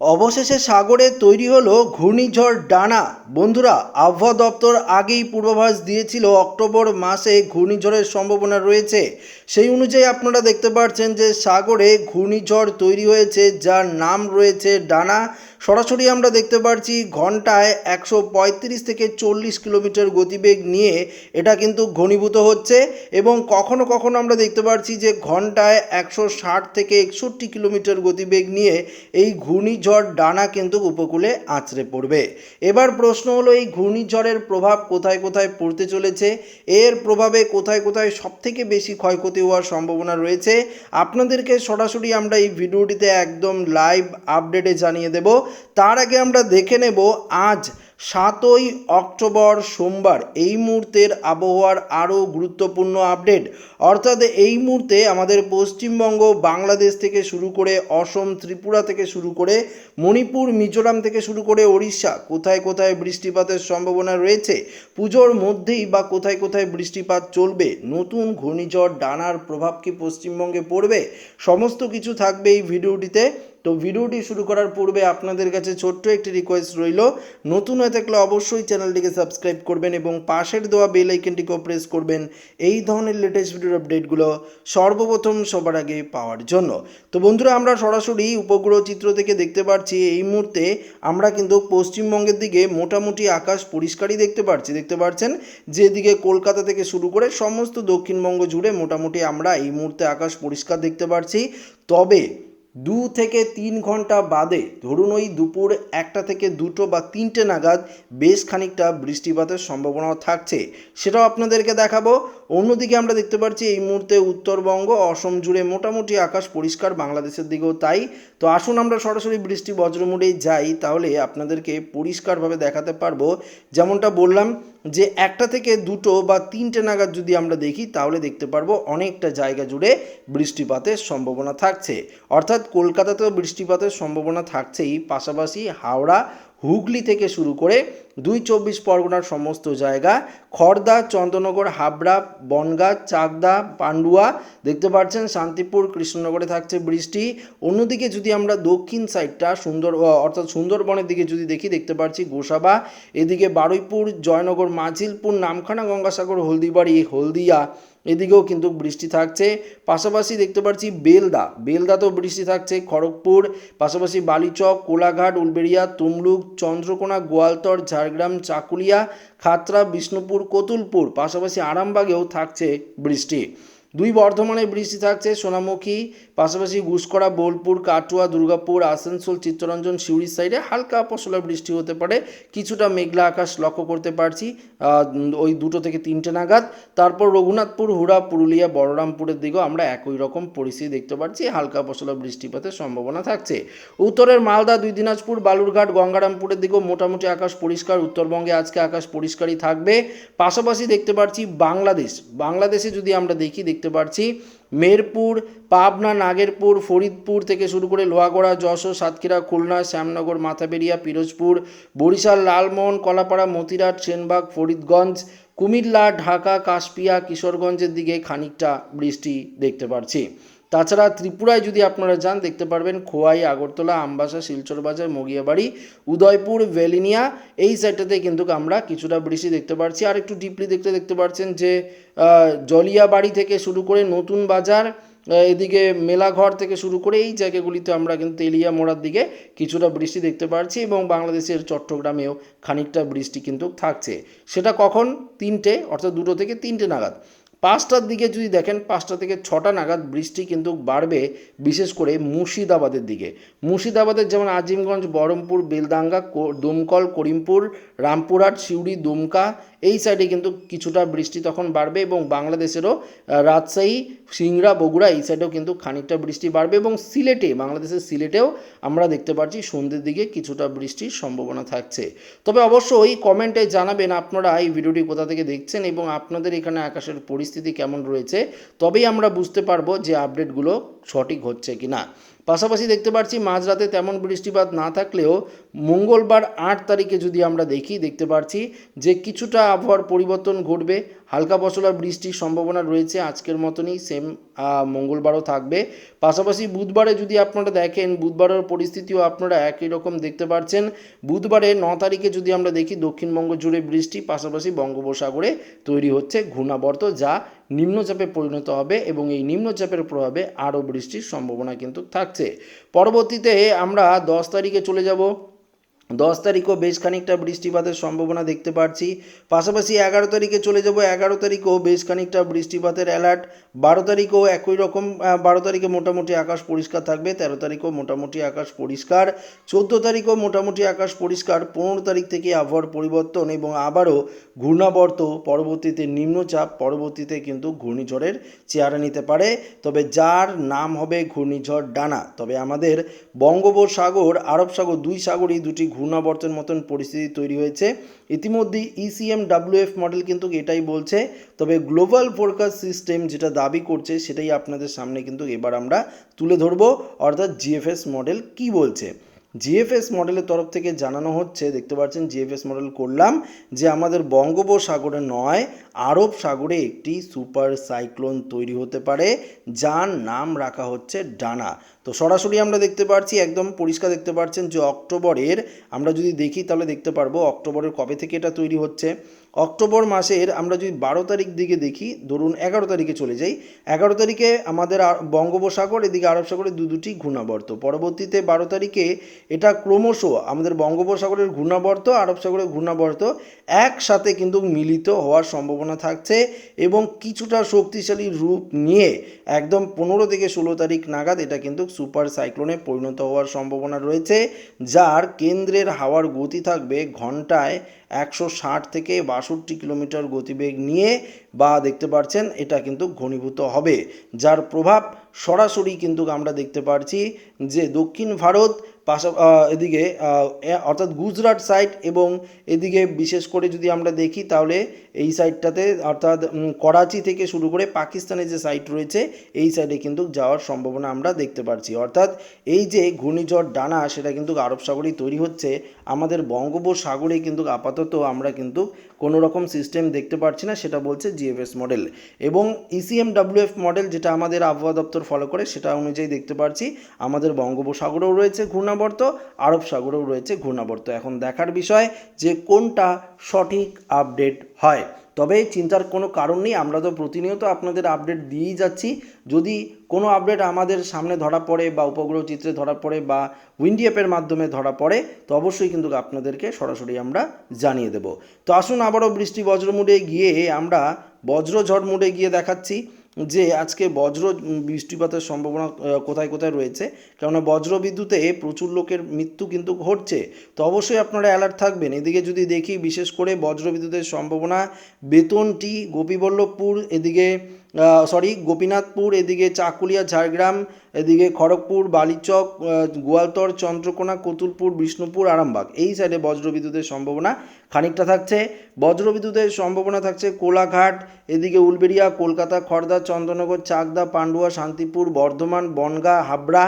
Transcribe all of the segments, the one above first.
অবশেষে সাগরে তৈরি হলো ঘূর্ণিঝড় ডানা। বন্ধুরা, আবহাওয়া দপ্তর আগেই পূর্বাভাস দিয়েছিল অক্টোবর মাসে ঘূর্ণিঝড়ের সম্ভাবনা রয়েছে। সেই অনুযায়ী আপনারা দেখতে পাচ্ছেন যে সাগরে ঘূর্ণিঝড় তৈরি হয়েছে, যার নাম রয়েছে ডানা। সরাসরি আমরা দেখতে পাচ্ছি ঘন্টায় একশো পঁয়ত্রিশ থেকে চল্লিশ কিলোমিটার গতিবেগ নিয়ে এটা কিন্তু ঘনীভূত হচ্ছে এবং কখনো কখনো আমরা দেখতে পাচ্ছি যে ঘন্টায় একশো ষাট থেকে একষট্টি কিলোমিটার গতিবেগ নিয়ে এই ঘূর্ণিঝড় ডানা কিন্তু উপকূলে আছড়ে পড়বে। এবার প্রশ্ন হলো, এই ঘূর্ণিঝড়ের প্রভাব কোথায় কোথায় পড়তে চলেছে? এর প্রভাবে কোথায় কোথায় সবথেকে বেশি ক্ষয়ক্ষতি হওয়ার সম্ভাবনা রয়েছে? আপনাদেরকে সরাসরি আমরা এই ভিডিওটিতে একদম লাইভ আপডেটে জানিয়ে দেব। তার আগে আমরা দেখে নেব আজ সাতই অক্টোবর সোমবার। এই মুহূর্তের আবহাওয়ার আরও গুরুত্বপূর্ণ আপডেট। অর্থাৎ এই মুহূর্তে আমাদের পশ্চিমবঙ্গ, বাংলাদেশ থেকে শুরু করে অসম, ত্রিপুরা থেকে শুরু করে মণিপুর, মিজোরাম থেকে শুরু করে ওড়িশা, কোথায় কোথায় বৃষ্টিপাতের সম্ভাবনা রয়েছে, পুজোর মধ্যেই বা কোথায় কোথায় বৃষ্টিপাত চলবে, নতুন ঘূর্ণিঝড়, ডানার প্রভাব কি পশ্চিমবঙ্গে পড়বে, সমস্ত কিছু থাকবে এই ভিডিওটিতে। তো ভিডিওটি শুরু করার পূর্বে আপনাদের কাছে ছোট্ট একটি রিকোয়েস্ট রইল। নতুন হয়ে থাকলে অবশ্যই চ্যানেলটিকে সাবস্ক্রাইব করবেন এবং পাশের দেওয়া বেল আইকনটিকেও প্রেস করবেন এই ধরনের লেটেস্ট ভিডিওর আপডেটগুলো সর্বপ্রথম সবার আগে পাওয়ার জন্য। তো বন্ধুরা, আমরা সরাসরি উপগ্রহ চিত্র থেকে দেখতে পাচ্ছি এই মুহূর্তে আমরা কিন্তু পশ্চিমবঙ্গের দিকে মোটামুটি আকাশ পরিষ্কারই দেখতে পাচ্ছি দেখতে পাচ্ছেন যেদিকে কলকাতা থেকে শুরু করে সমস্ত দক্ষিণবঙ্গ জুড়ে মোটামুটি আমরা এই মুহূর্তে আকাশ পরিষ্কার দেখতে পাচ্ছি তবে দু থেকে তিন ঘণ্টা বাদে ধরুন ওই দুপুর একটা থেকে দুটো বা তিনটে নাগাদ বেশ খানিকটা বৃষ্টিপাতের সম্ভাবনাও থাকছে। সেটাও আপনাদেরকে দেখাবো। অন্যদিকে আমরা দেখতে পাচ্ছি এই মুহূর্তে উত্তরবঙ্গ, অসম জুড়ে মোটামুটি আকাশ পরিষ্কার বাংলাদেশের দিকেও তাই। তো আসুন আমরা সরাসরি বৃষ্টি বজ্রমুড়েই যাই, তাহলে আপনাদেরকে পরিষ্কারভাবে দেখাতে পারব। যেমনটা বললাম যে একটা থেকে দুটো বা তিনটে নাগাদ যদি আমরা দেখি, তাহলে দেখতে পারব অনেকটা জায়গা জুড়ে বৃষ্টিপাতের সম্ভাবনা থাকছে। অর্থাৎ কলকাতাতেও বৃষ্টিপাতের সম্ভাবনা থাকছেই, পাশাপাশি হাওড়া হুগলি থেকে শুরু করে দুই চব্বিশ পরগনার সমস্ত জায়গা খড়দা চন্দ্রনগর হাবড়া, বনগাঁ, চাকদা, পান্ডুয়া, দেখতে পাচ্ছেন শান্তিপুর, কৃষ্ণনগরে থাকছে বৃষ্টি। অন্যদিকে যদি আমরা দক্ষিণ সাইডটা সুন্দর অর্থাৎ সুন্দরবনের দিকে যদি দেখি, দেখতে পাচ্ছি গোসাবা, এদিকে বারুইপুর, জয়নগর, মাঝিলপুর, নামখানা, গঙ্গাসাগর, হলদিবাড়ি, হলদিয়া এদিকেও কিন্তু বৃষ্টি থাকছে। পাশাপাশি দেখতে পাচ্ছি বেলদা। বেলদাতেও বৃষ্টি থাকছে খড়গপুর, পাশাপাশি বালিচক, কোলাঘাট, উলবেড়িয়া, তমলুক, চন্দ্রকোনা, গোয়ালতর, ঝাড়গ্রাম, চাকুলিয়া খাতরা বিষ্ণুপুর, কতুলপুর, পাশাপাশি আরামবাগেও থাকছে বৃষ্টি। দুই বর্ধমানে বৃষ্টি থাকছে, সোনামুখী, পাশাপাশি ঘুষকরা বোলপুর, কাটুয়া, দুর্গাপুর, আসানসোল, চিত্তরঞ্জন, সিউড়ির সাইডে হালকা পশলা বৃষ্টি হতে পারে। কিছুটা মেঘলা আকাশ লক্ষ্য করতে পারছি ওই দুটো থেকে তিনটে নাগাদ। তারপর রঘুনাথপুর, হুড়া, পুরুলিয়া, বলরামপুরের দিকেও আমরা একই রকম পরিস্থিতি দেখতে পাচ্ছি হালকা পশলা বৃষ্টিপাতের সম্ভাবনা থাকছে। উত্তরের মালদা, দুই দিনাজপুর, বালুরঘাট, গঙ্গারামপুরের দিকেও মোটামুটি আকাশ পরিষ্কার, উত্তরবঙ্গে আজকে আকাশ পরিষ্কারই থাকবে। পাশাপাশি দেখতে পাচ্ছি বাংলাদেশ, বাংলাদেশে যদি আমরা দেখি, দেখতে পাচ্ছি মেরপুর, পাবনা, নাগেরপুর, ফরিদপুর থেকে শুরু করে লোহাগড়া, যশোর, সাতক্ষীরা, খুলনা, শ্যামনগর মাথাবেরিয়া পিরোজপুর, বরিশাল, লালমোহন, কলাপাড়া, মতিরাট, সেনবাগ, ফরিদগঞ্জ, কুমিল্লা, ঢাকা, কাশপিয়া, কিশোরগঞ্জের দিকে খানিকটা বৃষ্টি দেখতে পাচ্ছি তাছাড়া ত্রিপুরায় যদি আপনারা যান, দেখতে পারবেন খোয়াই, আগরতলা, আমবাসা, শিলচর বাজার, মগিয়াবাড়ি, উদয়পুর, ভেলিনিয়া, এই সাইডটাতে কিন্তু আমরা কিছুটা বৃষ্টি দেখতে পাচ্ছি আর একটু ডিপলি দেখতে দেখতে পাচ্ছেন যে জলিয়াবাড়ি থেকে শুরু করে নতুন বাজার এদিকে মেলাঘর থেকে শুরু করে এই জায়গাগুলিতে আমরা কিন্তু তেলিয়া মোড়ার দিকে কিছুটা বৃষ্টি দেখতে পাচ্ছি এবং বাংলাদেশের চট্টগ্রামেও খানিকটা বৃষ্টি কিন্তু থাকছে। সেটা কখন? তিনটে, অর্থাৎ দুটো থেকে তিনটে নাগাদ। পাঁচটার দিকে যদি দেখেন, পাঁচটা থেকে ছটা নাগাদ বৃষ্টি কিন্তু বাড়বে, বিশেষ করে মুর্শিদাবাদের দিকে। মুর্শিদাবাদের যেমন আজিমগঞ্জ, বহরমপুর বেলদাঙ্গা দমকল, করিমপুর, রামপুরহাট, সিউড়ি, দুমকা, এই সাইডে কিন্তু কিছুটা বৃষ্টি তখন বাড়বে এবং বাংলাদেশেরও রাজশাহী, সিংড়া, বগুড়া এই সাইডেও কিন্তু খানিকটা বৃষ্টি বাড়বে এবং সিলেটে, বাংলাদেশের সিলেটেও আমরা দেখতে পাচ্ছি সন্ধ্যের দিকে কিছুটা বৃষ্টির সম্ভাবনা থাকছে। তবে অবশ্যই কমেন্টে জানাবেন আপনারা এই ভিডিওটি কোথা থেকে দেখছেন এবং আপনাদের এখানে আকাশের পরিস্থিতি কেমন রয়েছে তবেই আমরা বুঝতে পারব যে আপডেটগুলো সঠিক হচ্ছে কি না। পাশাপাশি দেখতে পাচ্ছি মাঝরাতে তেমন বৃষ্টিপাত না থাকলেও মঙ্গলবার আট তারিখে যদি আমরা দেখি, দেখতে পাচ্ছি যে কিছুটা আবহাওয়ার পরিবর্তন ঘটবে। হালকা পশলা বৃষ্টির সম্ভাবনা রয়েছে আজকের মতনই, সেম মঙ্গলবারও থাকবে। পাশাপাশি বুধবারে যদি আপনারা দেখেন, বুধবারের পরিস্থিতিও আপনারা একই রকম দেখতে পাচ্ছেন বুধবারে ন তারিখে যদি আমরা দেখি, দক্ষিণবঙ্গ জুড়ে বৃষ্টি, পাশাপাশি বঙ্গোপসাগরে তৈরি হচ্ছে ঘূর্ণাবর্ত, যা নিম্নচাপে পরিণত হবে এবং এই নিম্নচাপের প্রভাবে আরও বৃষ্টির সম্ভাবনা কিন্তু থাকছে। পরবর্তীতে আমরা দশ তারিখে চলে যাব। দশ তারিখও বেশ খানিকটা বৃষ্টিপাতের সম্ভাবনা দেখতে পাচ্ছি পাশাপাশি এগারো তারিখে চলে যাব। এগারো তারিখেও বেশ খানিকটা বৃষ্টিপাতের অ্যালার্ট বারো তারিখেও একই রকম বারো তারিখে মোটামুটি আকাশ পরিষ্কার থাকবে, তেরো তারিখেও মোটামুটি আকাশ পরিষ্কার, চোদ্দ তারিখও মোটামুটি আকাশ পরিষ্কার, পনেরো তারিখ থেকে আবহাওয়ার পরিবর্তন এবং আবারও ঘূর্ণাবর্ত, পরবর্তীতে নিম্নচাপ, পরবর্তীতে কিন্তু ঘূর্ণিঝড়ের চেহারা নিতে পারে। তবে যার নাম হবে ঘূর্ণিঝড় ডানা, তবে আমাদের বঙ্গোপসাগর আরব সাগর দুই সাগরই দুটি ঘূর্ণাবর্তের মতন পরিস্থিতি তৈরি হয়েছে। ইতিমধ্যেই ইসিএম ডাব্লিউএফ মডেল কিন্তু এটাই বলছে। তবে গ্লোবাল ফোরকাস্ট সিস্টেম যেটা দাবি করছে সেটাই আপনাদের সামনে কিন্তু এবার আমরা তুলে ধরবো। অর্থাৎ জিএফএস মডেল কি বলছে? জিএফএস মডেলের তরফ থেকে জানানো হচ্ছে, দেখতে পাচ্ছেন জিএফএস মডেল করলাম, যে আমাদের বঙ্গোপসাগরে নয়, আরব সাগরে একটি সুপার সাইক্লোন তৈরি হতে পারে, যার নাম রাখা হচ্ছে ডানা। তো সরাসরি আমরা দেখতে পাচ্ছি একদম পরিষ্কার দেখতে পাচ্ছেন যে অক্টোবরের, আমরা যদি দেখি তাহলে দেখতে পারব অক্টোবরের কবে থেকে এটা তৈরি হচ্ছে। অক্টোবর মাসের আমরা যদি বারো তারিখ দিকে দেখি, ধরুন এগারো তারিখে চলে যাই। এগারো তারিখে আমাদের বঙ্গোপসাগর, এদিকে আরব সাগরে দু দুটি ঘূর্ণাবর্ত। পরবর্তীতে বারো তারিখে এটা ক্রমশ আমাদের বঙ্গোপসাগরের ঘূর্ণাবর্ত, আরব সাগরের ঘূর্ণাবর্ত একসাথে কিন্তু মিলিত হওয়ার সম্ভাবনা থাকছে এবং কিছুটা শক্তিশালী রূপ নিয়ে একদম পনেরো থেকে ষোলো তারিখ নাগাদ এটা কিন্তু সুপার সাইক্লোনে পরিণত হওয়ার সম্ভাবনা রয়েছে, যার কেন্দ্রের হাওয়ার গতি থাকবে ঘন্টায় একশো ষাট থেকে বাষট্টি কিলোমিটার গতিবেগ নিয়ে, বা দেখতে পাচ্ছেন এটা কিন্তু ঘনীভূত হবে, যার প্রভাব সরাসরি কিন্তু আমরা দেখতে পাচ্ছি যে দক্ষিণ ভারত পাশা এদিকে অর্থাৎ গুজরাট সাইড এবং এদিকে বিশেষ করে যদি আমরা দেখি, তাহলে এই সাইডটাতে অর্থাৎ করাচি থেকে শুরু করে পাকিস্তানের যে সাইড রয়েছে, এই সাইডে কিন্তু যাওয়ার সম্ভাবনা আমরা দেখতে পাচ্ছি অর্থাৎ এই যে ঘূর্ণিঝড় ডানা, সেটা কিন্তু আরব সাগরেই তৈরি হচ্ছে। আমাদের বঙ্গোপসাগরে কিন্তু আপাতত আমরা কিন্তু কোনো রকম সিস্টেম দেখতে পাচ্ছি না, সেটা বলছে জিএফএস মডেল এবং ইসিএম ডাব্লিউএফ মডেল যেটা আমাদের আবহাওয়া দপ্তর ফলো করে, সেটা অনুযায়ী দেখতে পাচ্ছি আমাদের বঙ্গোপসাগরেও রয়েছে ঘূর্ণাবর্ত, আরব সাগরেও রয়েছে ঘূর্ণাবর্ত। এখন দেখার বিষয় যে কোনটা সঠিক আপডেট হয়। তবে চিন্তার কোনো কারণ নেই, আমরা তো প্রতিনিয়ত আপনাদের আপডেট দিয়েই যাচ্ছি। যদি কোনো আপডেট আমাদের সামনে ধরা পড়ে বা উপগ্রহ চিত্রে ধরা পড়ে বা উইন্ডি অ্যাপের মাধ্যমে ধরা পড়ে, তো অবশ্যই কিন্তু আপনাদেরকে সরাসরি আমরা জানিয়ে দেব। তো আসুন আবারও বৃষ্টি বজ্র মুডে গিয়ে আমরা বজ্রঝড় মুডে গিয়ে দেখাচ্ছি যে আজকে বজ্র বৃষ্টিপাতের সম্ভাবনা কোথায় কোথায় রয়েছে। কেননা বজ্র বিদ্যুতে প্রচুর লোকের মৃত্যু কিন্তু ঘটছে। তো অবশ্যই আপনারা অ্যালার্ট থাকবেন। এদিকে যদি দেখি বিশেষ করে বজ্র বিদ্যুতের সম্ভাবনা, বেতনটি, গোপীবল্লভপুর, এদিকে সরি গোপীনাথপুর, এদিকে চাকুলিয়া, ঝাড়গ্রাম, এদিকে খড়গপুর, বালিচক গোয়ালতর, চন্দ্রকোনা, কতুলপুর, বিষ্ণুপুর, আরামবাগ। এই সাইডে বজ্রবিদ্যুতের সম্ভাবনা খানিকটা থাকছে। বজ্রবিদ্যুতের সম্ভাবনা থাকছে কোলাঘাট, এদিকে উলবেড়িয়া, কলকাতা খড়দা চন্দ্রনগর, চাকদা, পান্ডুয়া, শান্তিপুর, বর্ধমান, বনগাঁ, হাবড়া,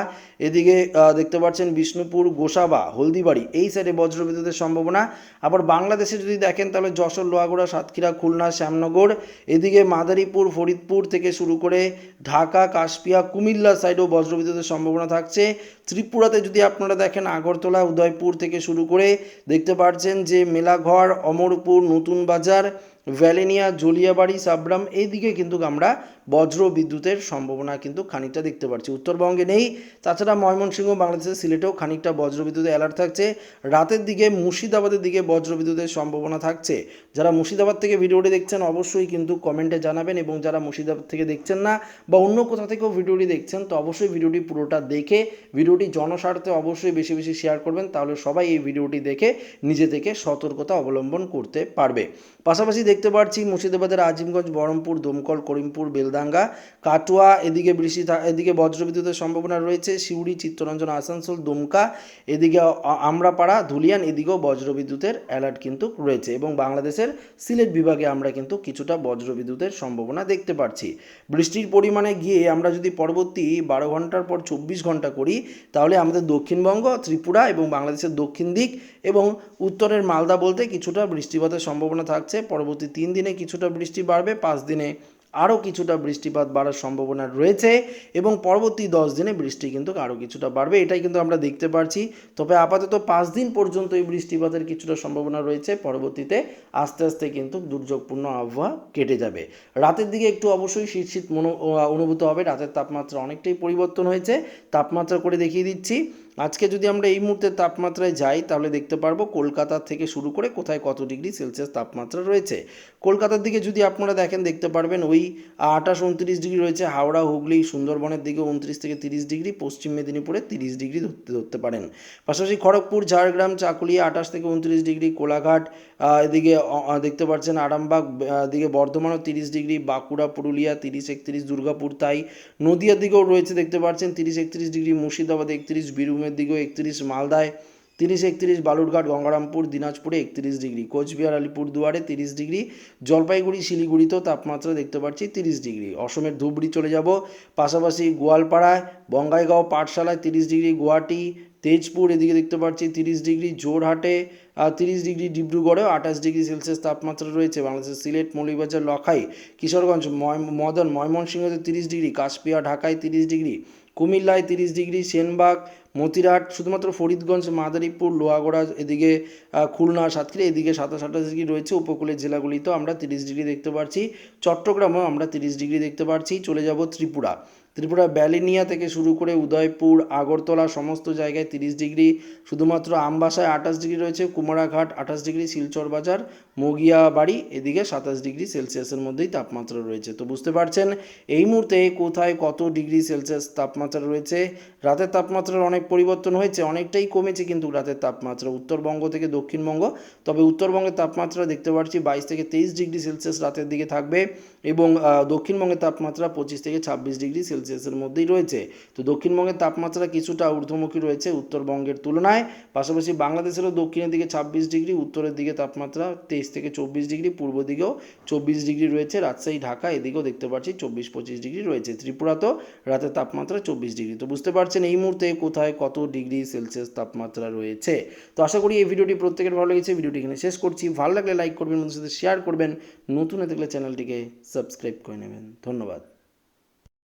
এদিকে দেখতে পাচ্ছেন বিষ্ণুপুর, গোসাবা, হলদিবাড়ি, এই সাইডে বজ্রবিদ্যুতের সম্ভাবনা। আবার বাংলাদেশে যদি দেখেন তাহলে যশোর, লোহাগড়া, সাতক্ষীরা, খুলনা, শ্যামনগর, এদিকে মাদারীপুর, ফরিদপুর থেকে শুরু করে ঢাকা, কাশপিয়া কুমিল্লা সাইডেও বজ্রবিদ্যুতের সম্ভাবনা থাকছে। ত্রিপুরাতে যদি আপনারা দেখেন আগরতলা, উদয়পুর থেকে শুরু করে দেখতে পাচ্ছেন যে মেলাঘর অমরপুর নতুন বাজার ভ্যালেনিয়া জলিয়াবাড়ি সাবরাম এইদিকে কিন্তু আমরা বজ্র বিদ্যুতের সম্ভাবনা কিন্তু খানিকটা দেখতে পাচ্ছি উত্তরবঙ্গে নেই। তাছাড়া ময়মনসিংহ, বাংলাদেশের সিলেটেও খানিকটা বজ্র বিদ্যুতের অ্যালার্ট থাকছে। রাতের দিকে মুর্শিদাবাদের দিকে বজ্র বিদ্যুতের সম্ভাবনা থাকছে। যারা মুর্শিদাবাদ থেকে ভিডিওটি দেখছেন, অবশ্যই কিন্তু কমেন্টে জানাবেন এবং যারা মুর্শিদাবাদ থেকে দেখছেন না বা অন্য কোথাও থেকেও ভিডিওটি দেখছেন, তো অবশ্যই ভিডিওটি পুরোটা দেখে, ভিডিওটি জনস্বার্থে অবশ্যই বেশি বেশি শেয়ার করবেন, তাহলে সবাই এই ভিডিওটি দেখে নিজে থেকে সতর্কতা অবলম্বন করতে পারবে। পাশাপাশি দেখতে পাচ্ছি মুর্শিদাবাদের আজিমগঞ্জ, বহরমপুর, দমকল, করিমপুর, বেলদা মালদাঙ্গা কাটোয়া, এদিকে বৃষ্টি এদিকে বজ্রবিদ্যুতের সম্ভাবনা রয়েছে। সিউড়ি, চিত্তরঞ্জন, আসানসোল, দুমকা, এদিকে আমরাপাড়া, ধুলিয়ান, এদিকেও বজ্রবিদ্যুতের অ্যালার্ট কিন্তু রয়েছে এবং বাংলাদেশের সিলেট বিভাগে আমরা কিন্তু কিছুটা বজ্রবিদ্যুতের সম্ভাবনা দেখতে পাচ্ছি বৃষ্টির পরিমাণে গিয়ে আমরা যদি পরবর্তী বারো ঘণ্টার পর চব্বিশ ঘণ্টা করি, তাহলে আমাদের দক্ষিণবঙ্গ, ত্রিপুরা এবং বাংলাদেশের দক্ষিণ দিক এবং উত্তরের মালদা বলতে কিছুটা বৃষ্টিপাতের সম্ভাবনা থাকছে। পরবর্তী তিন দিনে কিছুটা বৃষ্টি বাড়বে, পাঁচ দিনে আরও কিছুটা বৃষ্টিপাত বাড়ার সম্ভাবনা রয়েছে এবং পরবর্তী দশ দিনে বৃষ্টি কিন্তু আরও কিছুটা বাড়বে, এটাই কিন্তু আমরা দেখতে পারছি। তবে আপাতত পাঁচ দিন পর্যন্ত এই বৃষ্টিপাতের কিছুটা সম্ভাবনা রয়েছে, পরবর্তীতে আস্তে আস্তে কিন্তু দুর্যোগপূর্ণ আবহাওয়া কেটে যাবে। রাতের দিকে একটু অবশ্যই শীত শীত মনো, অনুভূত হবে, রাতের তাপমাত্রা অনেকটাই পরিবর্তন হয়েছে, তাপমাত্রা করে দেখিয়ে দিচ্ছি। আজকে যদি আমরা এই মুহূর্তে তাপমাত্রায় যাই, তাহলে দেখতে পারব কলকাতা থেকে শুরু করে কোথায় কত ডিগ্রি সেলসিয়াস তাপমাত্রা রয়েছে। কলকাতার দিকে যদি আপনারা দেখেন, দেখতে পারবেন ওই আঠাশ, উনত্রিশ ডিগ্রি রয়েছে। হাওড়া, হুগলি, সুন্দরবনের দিকে উনত্রিশ থেকে তিরিশ ডিগ্রি, পশ্চিম মেদিনীপুরে তিরিশ ডিগ্রি ধরতে ধরতে পারেন। পাশাপাশি খড়গপুর, ঝাড়গ্রাম, চাকুলিয়া আঠাশ থেকে উনত্রিশ ডিগ্রি, কোলাঘাট এদিকে দেখতে পাচ্ছেন আরামবাগ দিকে বর্ধমানও তিরিশ ডিগ্রি, বাঁকুড়া, পুরুলিয়া তিরিশ, একত্রিশ, দুর্গাপুর, তাই নদিয়ার দিকেও রয়েছে, দেখতে পাচ্ছেন তিরিশ, একত্রিশ ডিগ্রি, মুর্শিদাবাদ একত্রিশ বীরভূমের দিকেও একত্রিশ মালদায় তিরিশ একত্রিশ বালুরঘাট, গঙ্গারামপুর, দিনাজপুরে একত্রিশ ডিগ্রি, কোচবিহার, আলিপুরদুয়ারে তিরিশ ডিগ্রি, জলপাইগুড়ি, শিলিগুড়িতেও তাপমাত্রা দেখতে পাচ্ছি তিরিশ ডিগ্রি। অসমের ধুবড়ি চলে যাব, পাশাপাশি গোয়ালপাড়ায়, বঙ্গাইগাঁও পাঠশালায় তিরিশ ডিগ্রি, গুয়াহাটি, তেজপুর এদিকে দেখতে পাচ্ছি তিরিশ ডিগ্রি জোরহাটে তিরিশ ডিগ্রি, ডিব্রুগড়েও আঠাশ ডিগ্রি সেলসিয়াস তাপমাত্রা রয়েছে। বাংলাদেশের সিলেট, মৌলভীবাজার, লখাই, কিশোরগঞ্জ মদন, ময়মনসিংহতে তিরিশ ডিগ্রি, কাশপিয়া, ঢাকায় তিরিশ ডিগ্রি, কুমিল্লায় তিরিশ ডিগ্রি, সেনবাগ মতিরাট শুধুমাত্র ফরিদগঞ্জ, মাদারীপুর, লোহাগড়া, এদিকে খুলনা, সাতক্ষীরা, এদিকে সাতাশ আঠাশ ডিগ্রি রয়েছে। উপকূলের জেলাগুলিতেও আমরা তিরিশ ডিগ্রি দেখতে পাচ্ছি চট্টগ্রামেও আমরা তিরিশ ডিগ্রি দেখতে পাচ্ছি চলে যাব ত্রিপুরা। ত্রিপুরা ব্যালিনিয়া থেকে শুরু করে উদয়পুর, আগরতলা সমস্ত জায়গায় তিরিশ ডিগ্রি। শুধুমাত্র আমবাসায় আঠাশ ডিগ্রি রয়েছে। কুমারাঘাট আঠাশ ডিগ্রি, শিলচর বাজার, মগিয়াবাড়ি, এদিকে সাতাশ ডিগ্রি সেলসিয়াসের মধ্যেই তাপমাত্রা রয়েছে। তো বুঝতে পারছেন, এই মুহূর্তে কোথায় কত ডিগ্রি সেলসিয়াস তাপমাত্রা রয়েছে? রাতের তাপমাত্রার অনেক পরিবর্তন হয়েছে, অনেকটাই কমেছে কিন্তু রাতের তাপমাত্রা। উত্তরবঙ্গ থেকে দক্ষিণবঙ্গ, তবে উত্তরবঙ্গের তাপমাত্রা দেখতে পাচ্ছি বাইশ থেকে তেইশ ডিগ্রি সেলসিয়াস রাতের দিকে থাকবে এবং দক্ষিণবঙ্গের তাপমাত্রা পঁচিশ থেকে ছাব্বিশ ডিগ্রি সেলসিয়াসের মধ্যেই রয়েছে। তো দক্ষিণবঙ্গের তাপমাত্রা কিছুটা ঊর্ধ্বমুখী রয়েছে উত্তরবঙ্গের তুলনায়। পাশাপাশি বাংলাদেশেরও দক্ষিণের দিকে ছাব্বিশ ডিগ্রি, উত্তরের দিকে তাপমাত্রা তেইশ থেকে চব্বিশ ডিগ্রি, পূর্ব দিকেও চব্বিশ ডিগ্রি রয়েছে। রাজশাহী, ঢাকা এদিকেও দেখতে পাচ্ছি চব্বিশ পঁচিশ ডিগ্রি রয়েছে। ত্রিপুরাতেও রাতের তাপমাত্রা চব্বিশ ডিগ্রি। তো বুঝতে পারছেন এই মুহূর্তে কোথায় কত ডিগ্রি সেলসিয়াস তাপমাত্রা রয়েছে। তো আশা করি এই ভিডিওটি প্রত্যেকের ভালো লেগেছে। ভিডিওটি এখানে শেষ করছি। ভালো লাগলে লাইক করবেন সাথে শেয়ার করবেন। নতুন হয়ে থাকলে চ্যানেলটিকে সাবস্ক্রাইব করে নেবেন। ধন্যবাদ।